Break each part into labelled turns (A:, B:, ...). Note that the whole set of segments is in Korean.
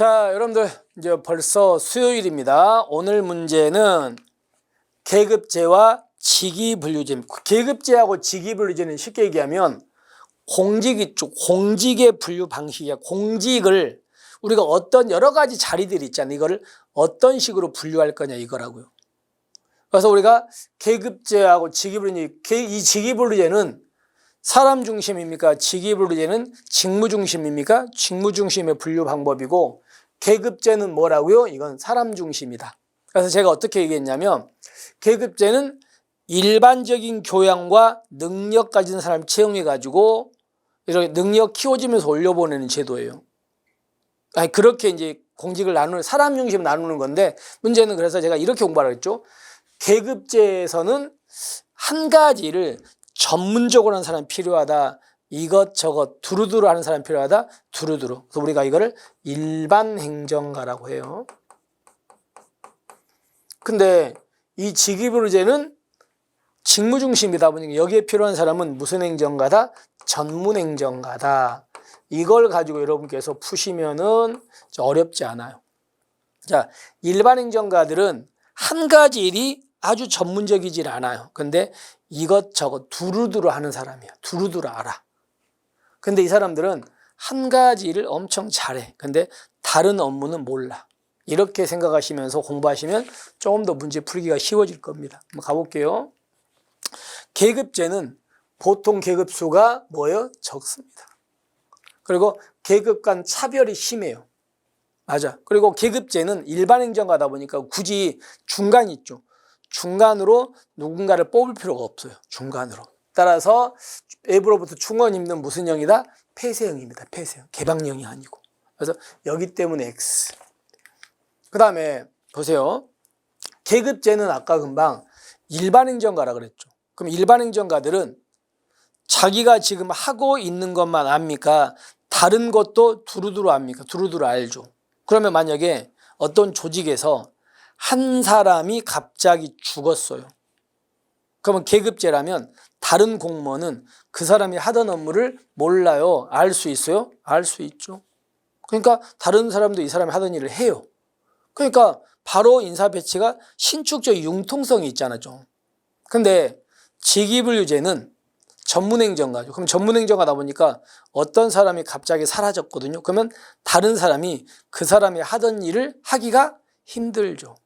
A: 자, 여러분들 이제 벌써 수요일입니다. 오늘 문제는 계급제와 직위분류제입니다. 계급제하고 직위분류제는 쉽게 얘기하면 공직 있죠. 공직의 분류 방식이야. 공직을 우리가 어떤 여러 가지 자리들이 있잖아요. 이거를 어떤 식으로 분류할 거냐 이거라고요. 그래서 우리가 계급제하고 직위분류제, 이 직위분류제는 사람 중심입니까? 직위분류제는 직무 중심입니까? 직무 중심의 분류 방법이고 계급제는 뭐라고요? 이건 사람 중심이다. 그래서 제가 어떻게 얘기했냐면 계급제는 일반적인 교양과 능력 가진 사람 채용해 가지고 이렇게 능력 키워주면서 올려보내는 제도예요. 아니 그렇게 이제 공직을 나누는 사람 중심 나누는 건데 문제는 그래서 제가 이렇게 공부하라 했죠. 계급제에서는 한 가지를 전문적으로 하는 사람이 필요하다. 이것 저것 두루두루 하는 사람이 필요하다. 두루두루. 그래서 우리가 이거를 일반 행정가라고 해요. 근데 이 직위분류제는 직무 중심이다 보니까 여기에 필요한 사람은 무슨 행정가다? 전문 행정가다. 이걸 가지고 여러분께서 푸시면은 어렵지 않아요. 자, 일반 행정가들은 한 가지 일이 아주 전문적이질 않아요. 근데 이것저것 두루두루 하는 사람이야. 두루두루 알아. 근데 이 사람들은 한 가지 일을 엄청 잘해. 근데 다른 업무는 몰라. 이렇게 생각하시면서 공부하시면 조금 더 문제 풀기가 쉬워질 겁니다. 한번 가볼게요. 계급제는 보통 계급수가 뭐예요? 적습니다. 그리고 계급 간 차별이 심해요. 맞아. 그리고 계급제는 일반 행정가다 보니까 굳이 중간이 있죠. 중간으로 누군가를 뽑을 필요가 없어요. 중간으로. 따라서 외부로부터 충원 입는 무슨 형이다? 폐쇄형입니다. 폐쇄형. 개방형이 아니고. 그래서 여기 때문에 X. 그 다음에 보세요. 계급제는 아까 금방 일반 행정가라 그랬죠. 그럼 일반 행정가들은 자기가 지금 하고 있는 것만 압니까? 다른 것도 두루두루 압니까? 두루두루 알죠. 그러면 만약에 어떤 조직에서 한 사람이 갑자기 죽었어요. 그러면 계급제라면 다른 공무원은 그 사람이 하던 업무를 몰라요. 알 수 있어요? 알 수 있죠. 그러니까 다른 사람도 이 사람이 하던 일을 해요. 그러니까 바로 인사 배치가 신축적 융통성이 있잖아 좀. 근데 직위분류제는 전문행정가죠. 그럼 전문행정가다 보니까 어떤 사람이 갑자기 사라졌거든요. 그러면 다른 사람이 그 사람이 하던 일을 하기가 힘들죠.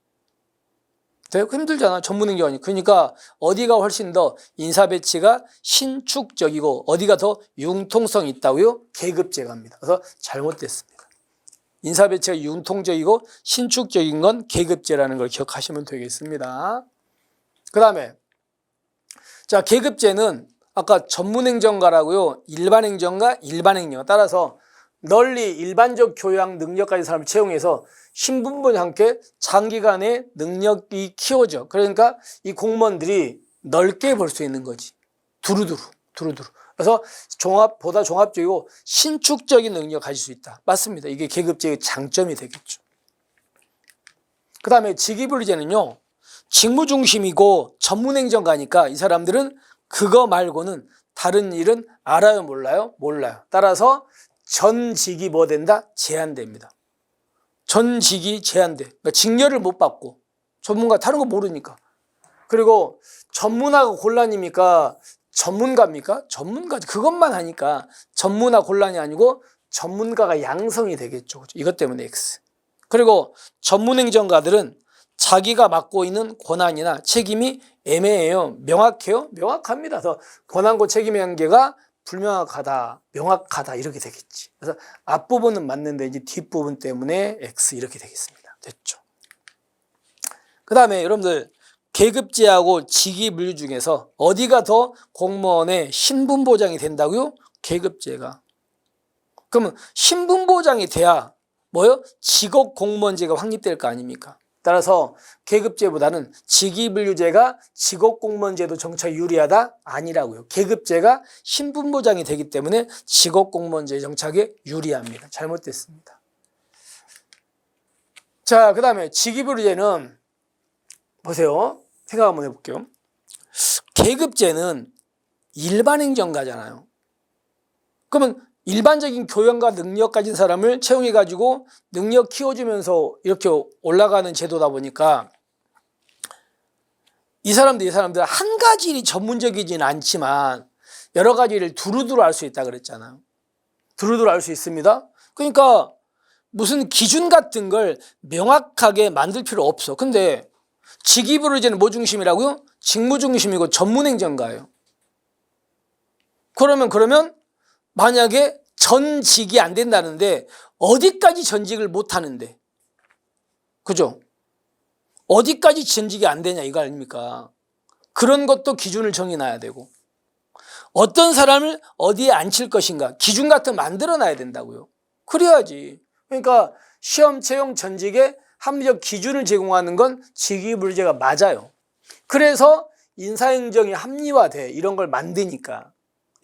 A: 되게 힘들잖아. 전문행정이. 그러니까 어디가 훨씬 더 인사 배치가 신축적이고 어디가 더 융통성이 있다고요? 계급제가입니다. 그래서 잘못됐습니다. 인사 배치가 융통적이고 신축적인 건 계급제라는 걸 기억하시면 되겠습니다. 그 다음에 자 계급제는 아까 전문행정가라고요. 일반행정가, 일반행정가 따라서 널리 일반적 교양 능력 가진 사람을 채용해서 신분분과 함께 장기간의 능력이 키워져. 그러니까 이 공무원들이 넓게 볼 수 있는 거지. 두루두루, 두루두루. 그래서 종합 보다 종합적이고 신축적인 능력을 가질 수 있다. 맞습니다. 이게 계급제의 장점이 되겠죠. 그 다음에 직위분리제는요. 직무 중심이고 전문행정가니까 이 사람들은 그거 말고는 다른 일은 알아요, 몰라요? 몰라요. 따라서 전직이 뭐 된다? 제한됩니다. 전직이 제한돼. 그러니까 직렬을 못 받고 전문가 다른 거 모르니까. 그리고 전문화가 곤란입니까? 전문가입니까? 전문가 그것만 하니까 전문화 곤란이 아니고 전문가가 양성이 되겠죠. 그렇죠? 이것 때문에 X. 그리고 전문행정가들은 자기가 맡고 있는 권한이나 책임이 애매해요. 명확해요? 명확합니다. 그래서 권한과 책임의 한계가 불명확하다, 명확하다 이렇게 되겠지. 그래서 앞부분은 맞는데 이제 뒷부분 때문에 X 이렇게 되겠습니다. 됐죠. 그 다음에 여러분들 계급제하고 직위 분류 중에서 어디가 더 공무원의 신분 보장이 된다고요? 계급제가. 그러면 신분 보장이 돼야 뭐요? 직업 공무원제가 확립될 거 아닙니까? 따라서 계급제보다는 직위분류제가 직업공무원제도 정착 유리하다? 아니라고요. 계급제가 신분보장이 되기 때문에 직업공무원제 정착에 유리합니다. 잘못됐습니다. 자, 그 다음에 직위분류제는 보세요. 생각 한번 해볼게요. 계급제는 일반 행정가잖아요. 그러면 일반적인 교양과 능력 가진 사람을 채용해 가지고 능력 키워주면서 이렇게 올라가는 제도다 보니까 이 사람들 이 사람들 한 가지 일이 전문적이지는 않지만 여러 가지 일을 두루두루 알 수 있다 그랬잖아요. 두루두루 알 수 있습니다. 그러니까 무슨 기준 같은 걸 명확하게 만들 필요 없어. 근데 직위부를 이제는 뭐 중심이라고요? 직무 중심이고 전문 행정가예요. 그러면 그러면 만약에 전직이 안 된다는데 어디까지 전직을 못 하는데 그죠? 어디까지 전직이 안 되냐 이거 아닙니까? 그런 것도 기준을 정해놔야 되고 어떤 사람을 어디에 앉힐 것인가 기준 같은 거 만들어 놔야 된다고요. 그래야지. 그러니까 시험 채용 전직에 합리적 기준을 제공하는 건 직위불제가 맞아요. 그래서 인사행정이 합리화돼 이런 걸 만드니까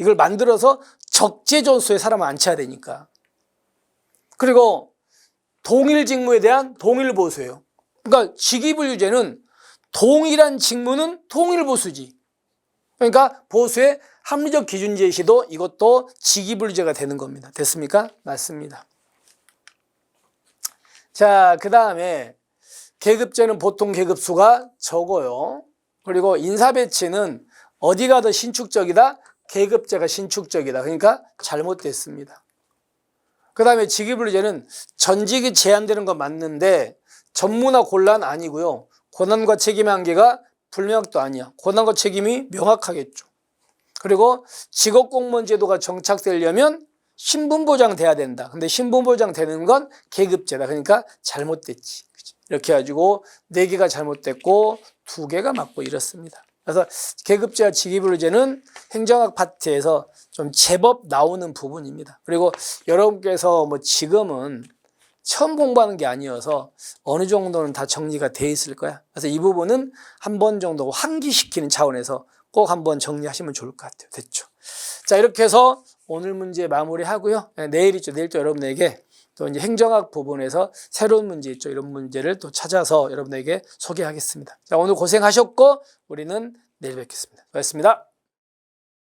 A: 이걸 만들어서 적재적소에 사람을 앉혀야 되니까 그리고 동일 직무에 대한 동일 보수예요. 그러니까 직위불유제는 동일한 직무는 동일 보수지. 그러니까 보수의 합리적 기준 제시도 이것도 직위불유제가 되는 겁니다. 됐습니까? 맞습니다. 자, 그 다음에 계급제는 보통 계급수가 적어요. 그리고 인사배치는 어디가 더 신축적이다? 계급제가 신축적이다. 그러니까 잘못됐습니다. 그 다음에 직위분리제는 전직이 제한되는 건 맞는데 전무나 곤란 아니고요. 고난과 책임의 한계가 불명확도 아니야. 고난과 책임이 명확하겠죠. 그리고 직업공무원 제도가 정착되려면 신분보장 돼야 된다. 근데 신분보장 되는 건 계급제다. 그러니까 잘못됐지. 이렇게 해가지고 네 개가 잘못됐고 두 개가 맞고 이렇습니다. 그래서 계급제와 직위분리제는 행정학 파트에서 좀 제법 나오는 부분입니다. 그리고 여러분께서 뭐 지금은 처음 공부하는 게 아니어서 어느 정도는 다 정리가 돼 있을 거야. 그래서 이 부분은 한 번 정도 환기시키는 차원에서 꼭 한번 정리하시면 좋을 것 같아요. 됐죠? 자, 이렇게 해서 오늘 문제 마무리하고요. 네, 내일 있죠. 내일 또 여러분에게 또 이제 행정학 부분에서 새로운 문제 있죠. 이런 문제를 또 찾아서 여러분에게 소개하겠습니다. 자, 오늘 고생하셨고 우리는 내일 뵙겠습니다. 고맙습니다.